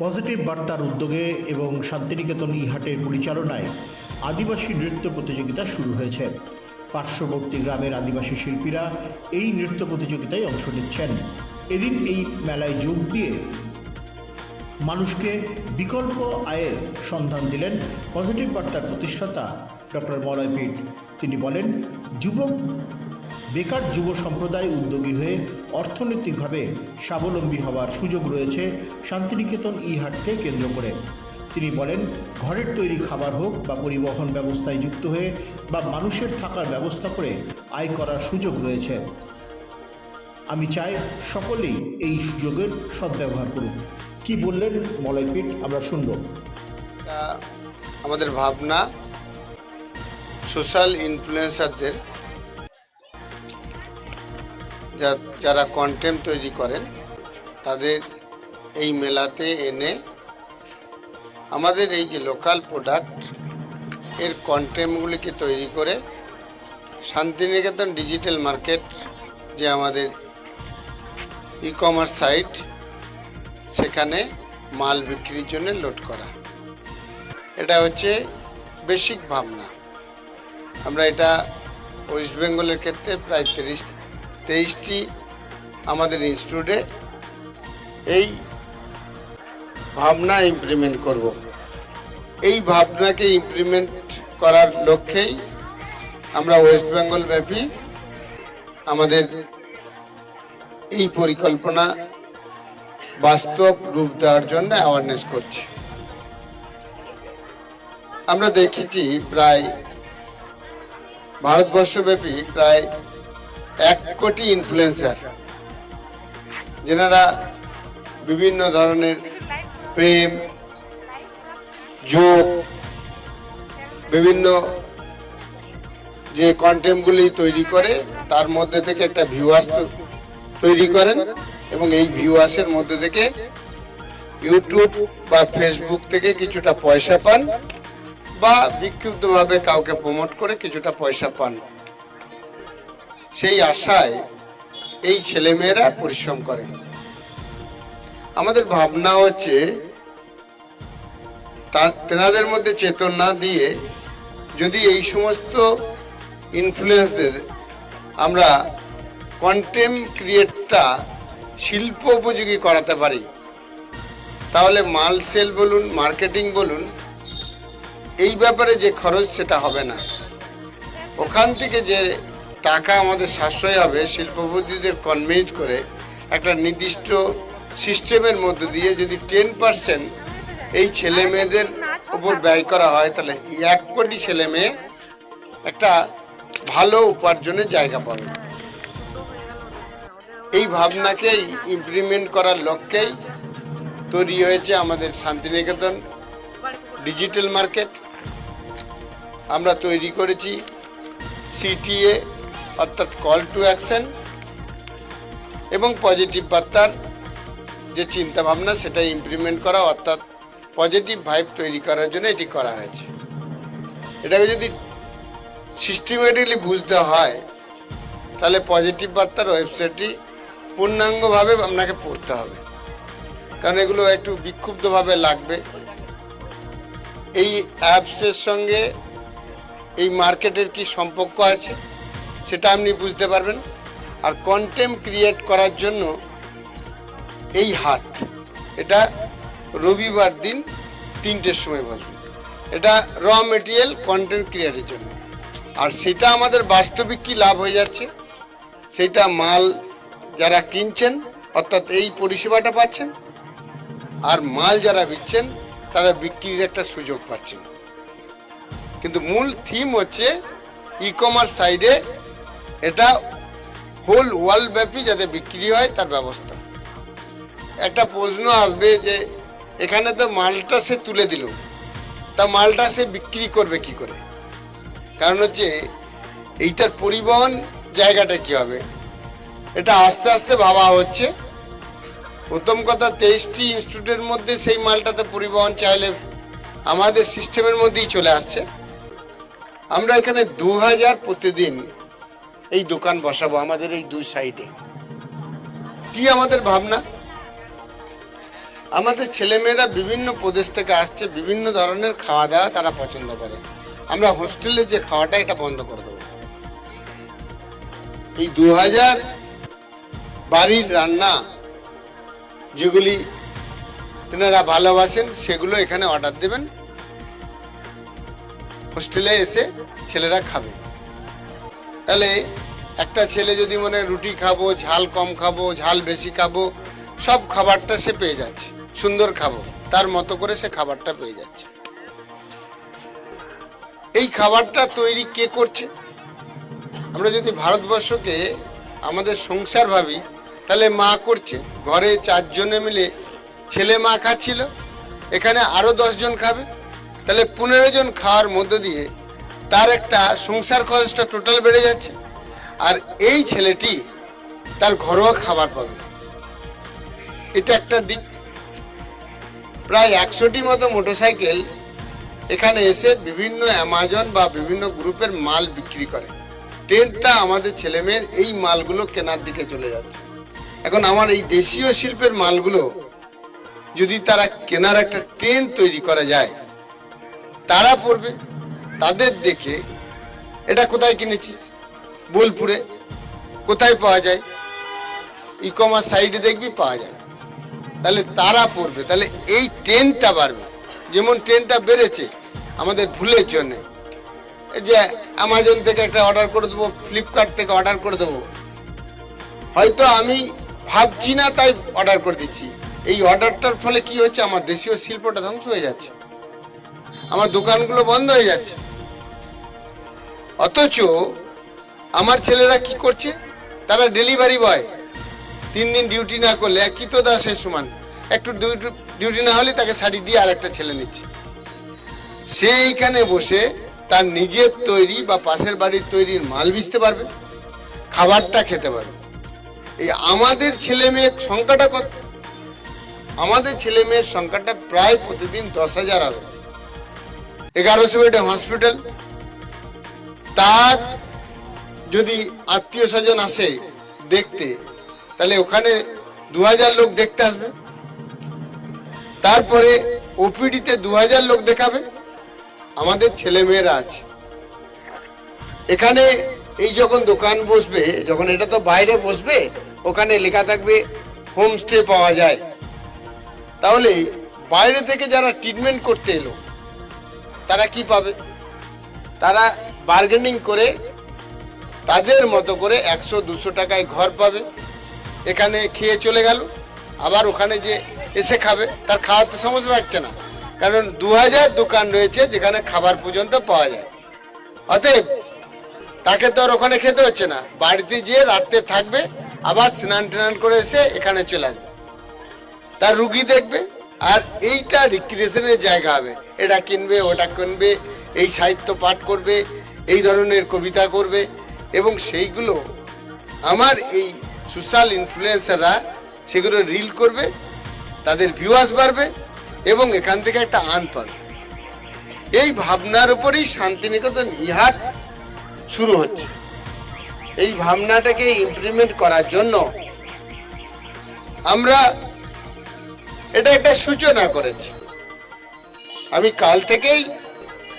Positive বার্তার উদ্যোগে এবং শান্তিনিকেতন ইহাটের পরিচালনায় আদিবাসী নৃত্য প্রতিযোগিতা শুরু হয়েছে। পার্শ্ববর্তী গ্রামের আদিবাসী শিল্পীরা এই নৃত্য প্রতিযোগিতায় অংশ নিচ্ছেন। এদিন এই মেলায় যোগ দিয়ে মানুষকে বিকল্প আয়ের সন্ধান দিলেন পজিটিভ বার্তার প্রতিষ্ঠাতা ডক্টর মলয় তিনি বলেন, যুবক বেকার যুব সম্প্রদায় উদ্যোগী হয়ে অর্থনৈতিকভাবে স্বাবলম্বী হওয়ার সুযোগ রয়েছে শান্তিনিকেতন ই হাটকে কেন্দ্র করে। তিনি বলেন, ঘরের তৈরি খাবার হোক বা পরিবহন ব্যবস্থায় যুক্ত হয়ে বা মানুষের থাকার ব্যবস্থা করে আয় করার সুযোগ রয়েছে। আমি চাই সকলেই এই সুযোগের সদ্ব্যবহার করুক। কি বললেন মলয়পীঠ, আমরা শুনব। আমাদের ভাবনা। সোশ্যাল ইনফ্লুয়েন্সারদের যারা কন্টেন্ট তৈরি করেন, তাদের এই মেলাতে এনে আমাদের এই যে লোকাল প্রোডাক্টের কন্টেন্টগুলিকে তৈরি করে শান্তিনিকেতন ডিজিটাল মার্কেট যে আমাদের ই কমার্স সাইট সেখানে মাল বিক্রির জন্য লোড করা। এটা হচ্ছে বেসিক ভাবনা। আমরা এটা ওয়েস্ট বেঙ্গলের ক্ষেত্রে প্রায় তিরিশ তেইশটি আমাদের ইনস্টিটিউটে এই ভাবনা ইমপ্লিমেন্ট করব। এই ভাবনাকে ইমপ্লিমেন্ট করার লক্ষ্যেই আমরা ওয়েস্ট বেঙ্গল ব্যাপী আমাদের এই পরিকল্পনা বাস্তব রূপ দেওয়ার জন্য অ্যাওয়ারনেস করছি। আমরা দেখেছি প্রায় ভারতবর্ষব্যাপী প্রায় এক কোটি ইনফ্লুয়েন্সার যেনারা বিভিন্ন ধরনের প্রেম, যোগ, বিভিন্ন যে কন্টেন্টগুলি তৈরি করে, তার মধ্যে থেকে একটা ভিউয়ার্স তৈরি করেন এবং এই ভিউয়ার্সের মধ্যে থেকে ইউটিউব বা ফেসবুক থেকে কিছুটা পয়সা পান বা বিক্ষুব্ধভাবে কাউকে প্রমোট করে কিছুটা পয়সা পান। সেই আশায় এই ছেলেমেয়েরা পরিশ্রম করে। আমাদের ভাবনা হচ্ছে, তার, তেনাদের মধ্যে চেতনা দিয়ে যদি এই সমস্ত ইনফ্লুয়েন্সদের আমরা কন্টেম ক্রিয়েটটা শিল্প উপযোগী করাতে পারি, তাহলে মাল সেল বলুন মার্কেটিং বলুন, এই ব্যাপারে যে খরচ সেটা হবে না। ওখান থেকে যে টাকা আমাদের সাশ্রয় হবে শিল্পপতিদের কনভিন্স করে একটা নির্দিষ্ট সিস্টেমের মধ্যে দিয়ে যদি টেন পার্সেন্ট এই ছেলে মেয়েদের উপর ব্যয় করা হয়, তাহলে এক কোটি ছেলে মেয়ে একটা ভালো উপার্জনের জায়গা পাবে। এই ভাবনাকেই ইমপ্লিমেন্ট করার লক্ষ্যেই তৈরি হয়েছে আমাদের শান্তিনিকেতন ডিজিটাল মার্কেট আমরা তৈরি করেছি সিটিএ অর্থাৎ কল টু অ্যাকশন এবং পজিটিভ বার্তার যে চিন্তা ভাবনা সেটা ইমপ্লিমেন্ট করা অর্থাৎ পজিটিভ ভাইব তৈরি করার জন্য এটি করা হয়েছে। এটাকে যদি সিস্টেমেটিকলি বুঝতে হয়, তাহলে পজিটিভ বার্তার ওয়েবসাইটটি পূর্ণাঙ্গভাবে আপনাকে পড়তে হবে। কারণ এগুলো একটু বিক্ষুব্ধভাবে লাগবে। এই অ্যাপসের সঙ্গে এই মার্কেটের কি সম্পর্ক আছে? সেটা আপনি বুঝতে পারবেন। আর কন্টেন্ট ক্রিয়েট করার জন্য এই হাট, এটা রবিবার দিন তিনটের সময় বসবে। এটা র মেটেরিয়াল কন্টেন্ট ক্রিয়েটের জন্য। আর সেটা আমাদের বাস্তবিক কী লাভ হয়ে যাচ্ছে? সেটা মাল যারা কিনছেন, অর্থাৎ এই পরিষেবাটা পাচ্ছেন, আর মাল যারা বিচ্ছেন তারা বিক্রির একটা সুযোগ পাচ্ছেন। কিন্তু মূল থিম হচ্ছে ই কমার্স সাইডে এটা হোল ওয়ার্ল্ড ব্যাপী যাতে বিক্রি হয়, তার ব্যবস্থা। একটা প্রশ্ন আসবে যে, এখানে তো মালটা সে তুলে দিল। তা মালটা সে বিক্রি করবে কি করে? কারণ হচ্ছে, এইটার পরিবহন জায়গাটা কি হবে? এটা আস্তে আস্তে ভাবা হচ্ছে। প্রথম কথা, তেইশটি ইনস্টিটিউটের মধ্যে সেই মালটাতে পরিবহন চাইলে আমাদের সিস্টেমের মধ্যেই চলে আসছে। আমরা এখানে দু হাজার প্রতিদিন এই দোকান বসাবো, আমাদের এই দুই সাইডে। কি আমাদের ভাবনা? আমাদের ছেলেমেয়েরা বিভিন্ন প্রদেশ থেকে আসছে, বিভিন্ন ধরনের খাওয়া দাওয়া তারা পছন্দ করে। আমরা হোস্টেলে যে খাওয়াটা, এটা বন্ধ করে দেবো। এই দু হাজার বাড়ির রান্না, যেগুলি তেনারা ভালোবাসেন, সেগুলো এখানে অর্ডার দেবেন। হোস্টেলে এসে ছেলেরা খাবে। তাহলে একটা ছেলে যদি মনে রুটি খাব, ঝাল কম খাব, ঝাল বেশি খাব, সব খাবারটা সে পেয়ে যাচ্ছে। সুন্দর খাব। তার মতো করে সে খাবারটা পেয়ে যাচ্ছে। এই খাবারটা তৈরি কে করছে? আমরা যদি ভারতবর্ষকে আমাদের সংসার ভাবি, তাহলে মা করছে। ঘরে চারজনে মিলে ছেলে মা খাচ্ছিল, এখানে আরও দশজন খাবে। তাহলে পনেরো জন খাওয়ার মধ্য দিয়ে তার একটা সংসার খরচটা টোটাল বেড়ে যাচ্ছে। আর এই ছেলেটি তার ঘরোয়া খাবার পাবে। এটা একটা দিক। প্রায় একশোটি মতো মোটরসাইকেল এখানে এসে বিভিন্ন অ্যামাজন বা বিভিন্ন গ্রুপের মাল বিক্রি করে। ট্রেনটা আমাদের ছেলেমেয়ের এই মালগুলো কেনার দিকে চলে যাচ্ছে। এখন আমার এই দেশীয় শিল্পের মালগুলো যদি তারা কেনার একটা ট্রেন তৈরি করা যায়, তারা পড়বে। তাদের দেখে, এটা কোথায় কিনেছিস? বোলপুরে। কোথায় পাওয়া যায়? ই কমার্স সাইটে দেখবি, পাওয়া যায়। তাহলে তারা পড়বে। তাহলে এই ট্রেনটা বাড়বে। যেমন ট্রেনটা বেড়েছে আমাদের ভুলের জন্যে। যে অ্যামাজন থেকে একটা অর্ডার করে দেবো ফ্লিপকার্ট থেকে অর্ডার করে দেবো। হয়তো আমি ভাবছি না তাই অর্ডার করে দিচ্ছি। এই অর্ডারটার ফলে কি হচ্ছে? আমার দেশীয় শিল্পটা ধ্বংস হয়ে যাচ্ছে। আমার দোকানগুলো বন্ধ হয়ে যাচ্ছে। অথচ আমার ছেলেরা কি করছে? তারা ডেলিভারি বয় তিন দিন ডিউটি না করলে কি তো দাসের সমান। একটু ডিউটি না হলে তাকে শাড়ি দিয়ে আর একটা ছেলে নিচ্ছে। সে এইখানে বসে তার নিজের তৈরি বা পাশের বাড়ির তৈরির মাল বেচতে পারবে, খাবারটা খেতে পারবে। এই আমাদের ছেলে মেয়ের সংখ্যাটা কত? আমাদের ছেলে মেয়ের সংখ্যাটা প্রায় প্রতিদিন দশ হাজার হবে। এগারোশো বেডে হসপিটাল তার যদি আত্মীয় স্বজন আসে দেখতে, তাহলে ওখানে দু হাজার লোক দেখতে আসবে। তারপরে ওপিডিতে দু হাজার লোক দেখাবে। আমাদের ছেলে মেয়েরা আছে। এখানে এই যখন দোকান বসবে, যখন এটা তো বাইরে বসবে, ওখানে লেখা থাকবে হোমস্টে পাওয়া যায়। তাহলে বাইরে থেকে যারা ট্রিটমেন্ট করতে এলো, তারা কি পাবে? তারা বার্গেনিং করে তাদের মতো করে একশো, দুশো টাকায় ঘর পাবে। এখানে খেয়ে চলে গেল। আবার ওখানে যে এসে খাবে, তার খাওয়ার তো সমস্যা থাকছে না। কারণ দু হাজার দোকান রয়েছে যেখানে খাবার পর্যন্ত পাওয়া যায়। অতএব তাকে তো আর ওখানে খেতে হচ্ছে না। বাড়িতে যেয়ে রাত্রে থাকবে, আবার স্নান টান করে এসে এখানে চলে আসবে। তার রুগী দেখবে, আর এইটা রিক্রিয়েশনের জায়গা হবে। এটা কিনবে, ওটা কিনবে, এই সাহিত্য পাঠ করবে এই ধরনের কবিতা করবে এবং সেইগুলো আমার এই সোশ্যাল ইনফ্লুয়েন্সাররা সেগুলো রিল করবে, তাদের ভিউয়ার্স বাড়বে এবং এখান থেকে একটা আন পাবে। এই ভাবনার উপরেই শান্তিনিকেতন ইহাট শুরু হচ্ছে। এই ভাবনাটাকে ইমপ্লিমেন্ট করার জন্য আমরা এটা একটা সূচনা করেছি। আমি কাল থেকেই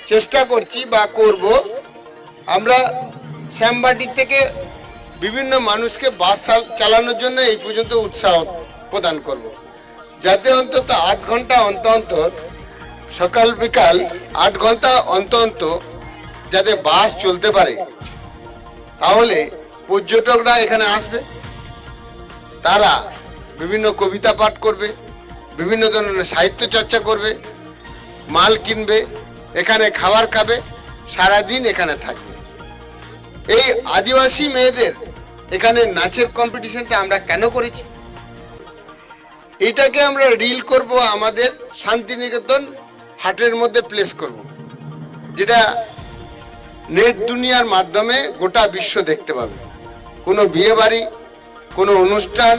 চেষ্টা করছি বা করব আমরা শ্যামবাটির থেকে বিভিন্ন মানুষকে বাস চালানোর জন্য এই পর্যন্ত উৎসাহ প্রদান করব। যাতে অন্তত আধ ঘণ্টা অন্ত অন্তর সকাল, বিকাল আট ঘণ্টা অন্ত অন্ত যাতে বাস চলতে পারে, তাহলে পর্যটকরা এখানে আসবে, তারা বিভিন্ন কবিতা পাঠ করবে, বিভিন্ন ধরনের সাহিত্য চর্চা করবে, মাল কিনবে, এখানে খাবার খাবে, সারাদিন এখানে থাকবে এই আদিবাসী মেয়েদের এখানে নাচের কম্পিটিশনটা আমরা কেন করেছি? এটাকে আমরা রিল করব আমাদের শান্তিনিকেতন হাটের মধ্যে প্লেস করব, যেটা নেট দুনিয়ার মাধ্যমে গোটা বিশ্ব দেখতে পাবে। কোনো বিয়ে বাড়ি কোনো অনুষ্ঠান,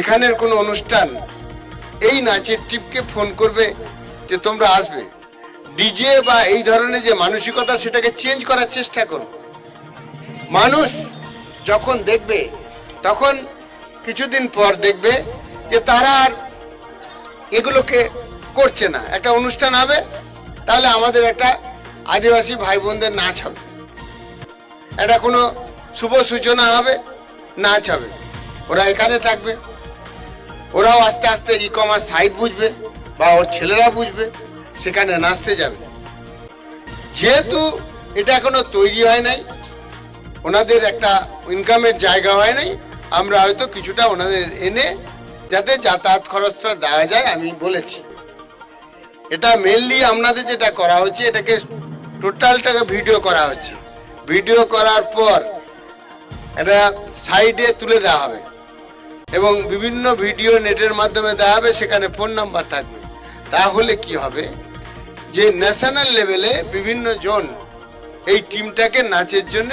এখানের কোনো অনুষ্ঠান, এই নাচের টিপকে ফোন করবে যে তোমরা আসবে। ডিজে বা এই ধরনের যে মানসিকতা, সেটাকে চেঞ্জ করার চেষ্টা করো। মানুষ যখন দেখবে, তখন কিছুদিন পর দেখবে যে তারা আর এগুলোকে করছে না। একটা অনুষ্ঠান হবে, তাহলে আমাদের একটা আদিবাসী ভাই বোনদের নাচ হবে। একটা কোনো শুভ সূচনা হবে, নাচ হবে। ওরা এখানে থাকবে। ওরাও আস্তে আস্তে ই কমার্স সাইট বুঝবে, বা ওর ছেলেরা বুঝবে, সেখানে নাচতে যাবে। যেহেতু এটা এখনও তৈরি হয় নাই ওনাদের একটা ইনকামের জায়গা হয় নাই। আমরা হয়তো কিছুটা ওনাদের এনে যাতে যাতায়াত খরচটা দেওয়া যায়, আমি বলেছি। এটা মেনলি আপনাদের যেটা করা হচ্ছে, এটাকে টোটালটাকে ভিডিও করা হচ্ছে। ভিডিও করার পর এটা সাইডে তুলে দেওয়া হবে। এবং বিভিন্ন ভিডিও নেটের মাধ্যমে দেওয়া হবে, সেখানে ফোন নাম্বার থাকবে। তাহলে কি হবে? যে ন্যাশনাল লেভেলে বিভিন্ন জন এই টিমটাকে নাচের জন্য